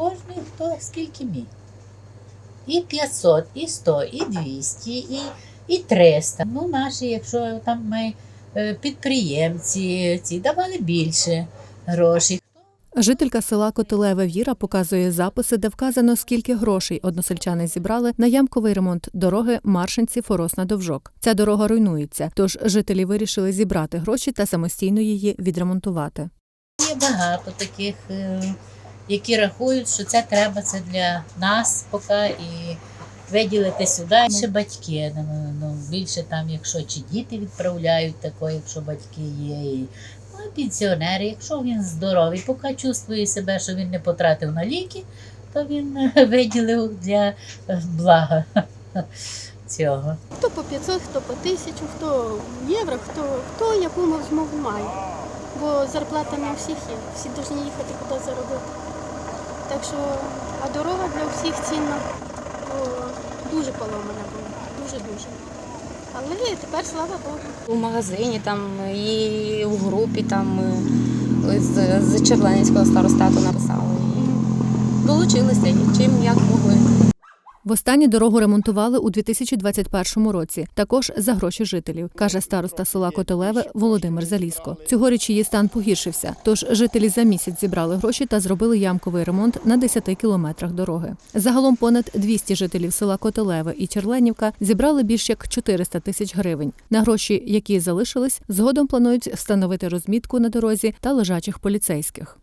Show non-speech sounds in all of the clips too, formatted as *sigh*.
кожний хто скільки міг. І 500, і 100, і 200, і, і 300. Ну, наші, якщо там ми е, підприємці, ці давали більше грошей. Жителька села Котелеве Віра показує записи, де вказано, скільки грошей односельчани зібрали на ямковий ремонт дороги Маршинці Форосна Довжок. Ця дорога руйнується, тож жителі вирішили зібрати гроші та самостійно її відремонтувати. Є багато таких, е, які рахують, що це треба це для нас поки і виділити сюди. Ще батьки, ну, більше там, якщо чи діти відправляють тако, якщо батьки є. І, ну, пенсіонери, якщо він здоровий, поки чувствує себе, що він не потратив на ліки, то він *laughs* виділив для блага *laughs* цього. Хто по 500, хто по 1000, хто євро, хто, хто яку змогу має. Бо зарплата у всіх є, всі повинні їхати куди заробити. Так що, а дорога для всіх цінна, дуже поломана була, дуже-дуже. Але тепер, слава Богу. у магазині, там і в групі там е, з, з Черленівського старостату написали. Долучилися чим як могли. Востаннє дорогу ремонтували у 2021 році, також за гроші жителів, каже староста села Котелеве Володимир Заліско. Цьогоріч її стан погіршився, тож жителі за місяць зібрали гроші та зробили ямковий ремонт на 10 кілометрах дороги. Загалом понад 200 жителів села Котелеве і Черленівка зібрали більш як 400 тисяч гривень. На гроші, які залишились, згодом планують встановити розмітку на дорозі та лежачих поліцейських.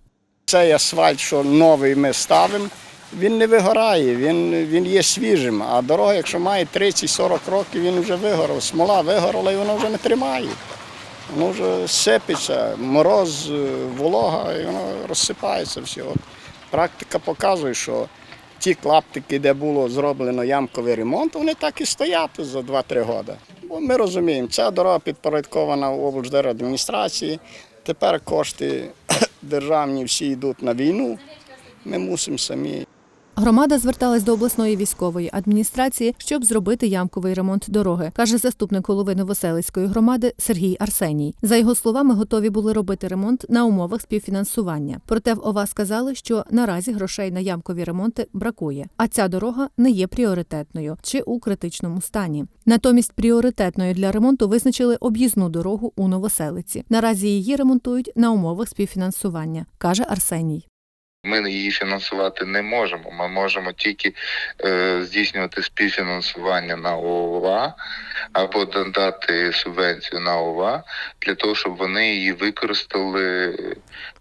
Цей асфальт, що новий ми ставимо, він не вигорає, він, він є свіжим. А дорога, якщо має 30-40 років, він вже вигорав. Смола вигорала і вона вже не тримає. Воно вже сипеться, мороз, е, волога, і воно розсипається все. От практика показує, що ті клаптики, де було зроблено ямковий ремонт, вони так і стоять за 2-3 роки. Бо ми розуміємо, ця дорога підпорядкована облдержадміністрації. Тепер кошти *coughs* державні всі йдуть на війну. Ми мусимо самі Громада зверталась до обласної військової адміністрації, щоб зробити ямковий ремонт дороги, каже заступник голови Новоселицької громади Сергій Арсеній. За його словами, готові були робити ремонт на умовах співфінансування. Проте в ОВА сказали, що наразі грошей на ямкові ремонти бракує, а ця дорога не є пріоритетною чи у критичному стані. Натомість пріоритетною для ремонту визначили об'їзну дорогу у Новоселиці. Наразі її ремонтують на умовах співфінансування, каже Арсеній. Ми її фінансувати не можемо. Ми можемо тільки е, здійснювати співфінансування на ОВА або додати субвенцію на ОВА для того, щоб вони її використали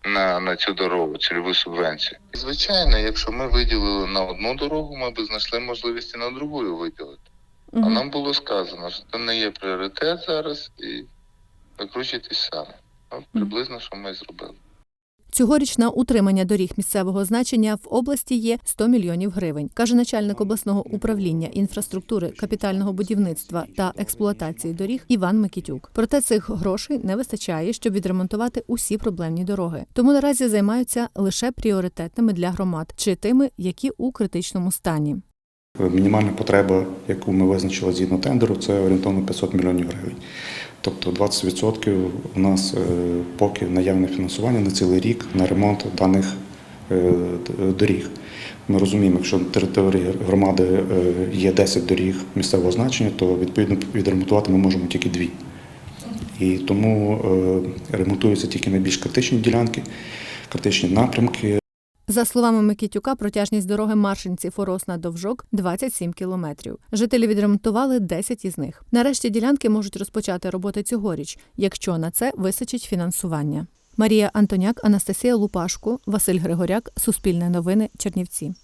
на, на цю дорогу, цільову субвенцію. Звичайно, якщо ми виділили на одну дорогу, ми б знайшли можливість і на другу виділити. А нам було сказано, що це не є пріоритет зараз і викручуйтесь самі. От приблизно, що ми зробили. Цьогоріч на утримання доріг місцевого значення в області є 100 мільйонів гривень, каже начальник обласного управління інфраструктури, капітального будівництва та експлуатації доріг Іван Микітюк. Проте цих грошей не вистачає, щоб відремонтувати усі проблемні дороги. Тому наразі займаються лише пріоритетними для громад чи тими, які у критичному стані. Мінімальна потреба, яку ми визначили згідно тендеру, це орієнтовно 500 мільйонів гривень. Тобто 20% у нас е, поки наявне фінансування на цілий рік на ремонт даних е, доріг. Ми розуміємо, якщо на території громади е, є 10 доріг місцевого значення, то відповідно відремонтувати ми можемо тільки дві. І тому е, ремонтуються тільки найбільш критичні ділянки, критичні напрямки. За словами Микітюка, протяжність дороги Маршинці Форосна Довжок 27 кілометрів. Жителі відремонтували 10 із них. Нарешті ділянки можуть розпочати роботи цьогоріч, якщо на це вистачить фінансування. Марія Антоняк, Анастасія Лупашко, Василь Григоряк, Суспільне новини, Чернівці.